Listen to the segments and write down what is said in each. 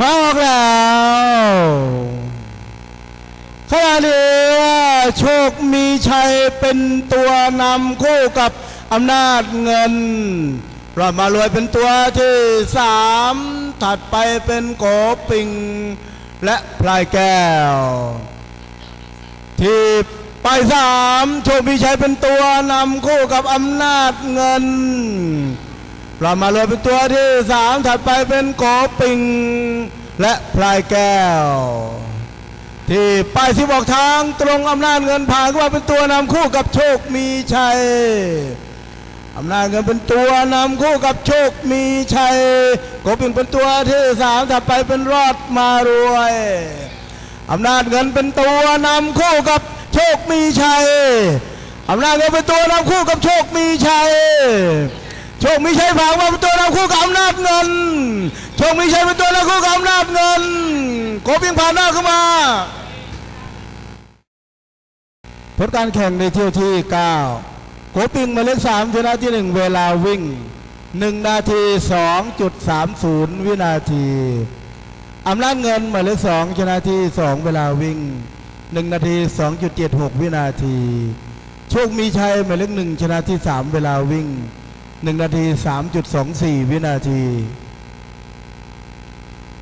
มาออกแล้วขณะนี้โชคมีชัยเป็นตัวนำคู่กับอำนาจเงินรอดมารวยเป็นตัวที่สามถัดไปเป็นโกปิง และพลายแก้ว ที่ไปสามโชคมีชัยเป็นตัวนำคู่กับอำนาจเงินเรามาเลยเป็นตัวที่สามถัดไปเป็นโกปิง และพลายแก้ว ที่ป้ายที่บอกทางตรงอำนาจเงินผ่านเข้าเป็นตัวนำคู่กับโชคมีชัยอำนาจเงินเป็นตัวนำคู่กับโชคมีชัยโกปิงเป็นตัวที่สามถัดไปเป็นรอดมารวยอำนาจเงินเป็นตัวนำคู่กับโชคมีชัยอำนาจเงินเป็นตัวนำคู่กับโชคมีชัยโชคมีชัยผ่านมาเป็นตัวนำคู่กับอำนาจเงิน ชคมีชัยเป็นตัวนำคู่กับอำนาจเงินโกเพียงผ่านหน้าเข้ามาผลการแข่งในเที่ยวที่ 9 โกปิงหมายเลข3ชนะที่ 1 เวลาวิ่ง 1 นาที 2.30 วินาทีอำนาจเงินหมายเลข2ชนะที่ 2 เวลาวิ่ง 1 นาที 2.76 วินาที โชคมีชัยหมายเลข1ชนะที่ 3 เวลาวิ่ง 1 นาที 3.24 วินาที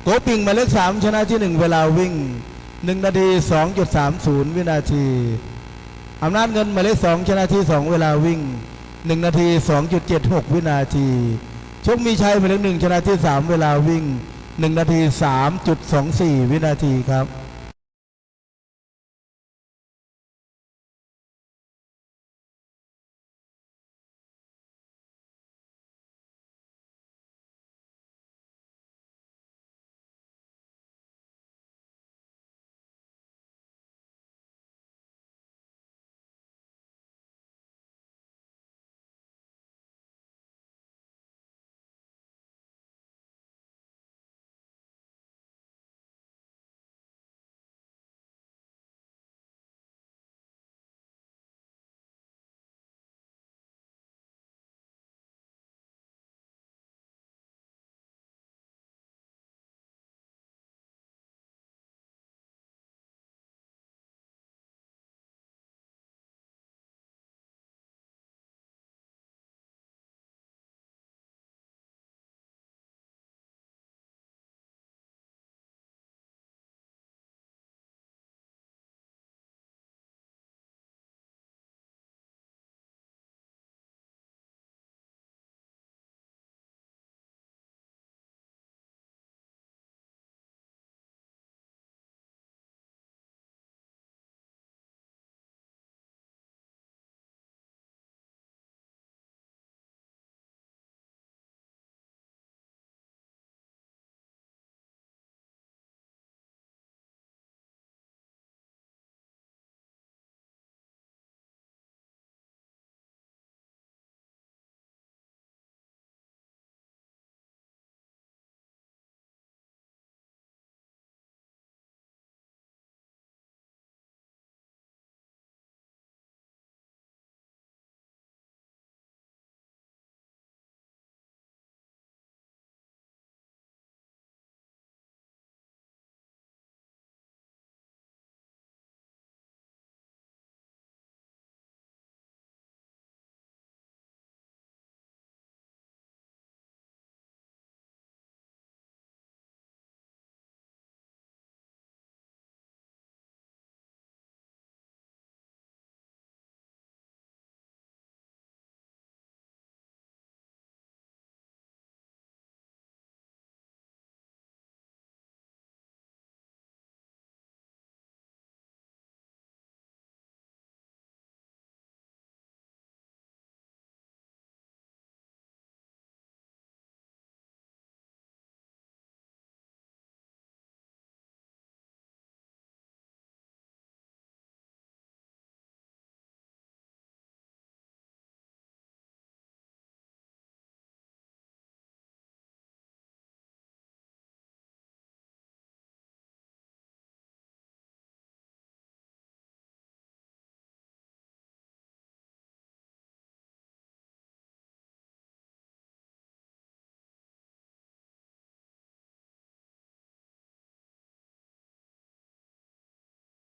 โกปิงมาเลขสามชนะที่หนึ่งเวลาวิ่งหนึ่งนาทีสองจุดสามศูนย์วินาทีอำนาจเงินมาเลขสองชนะที่สองเวลาวิ่งหนึ่งนาทีสองจุดเจ็ดหกวินาทีชกมีชัยมายเลขหนึ่งชนะที่สามเวลาวิ่งหนึ่งนาทีสามจุดสองสี่วินาทีครับ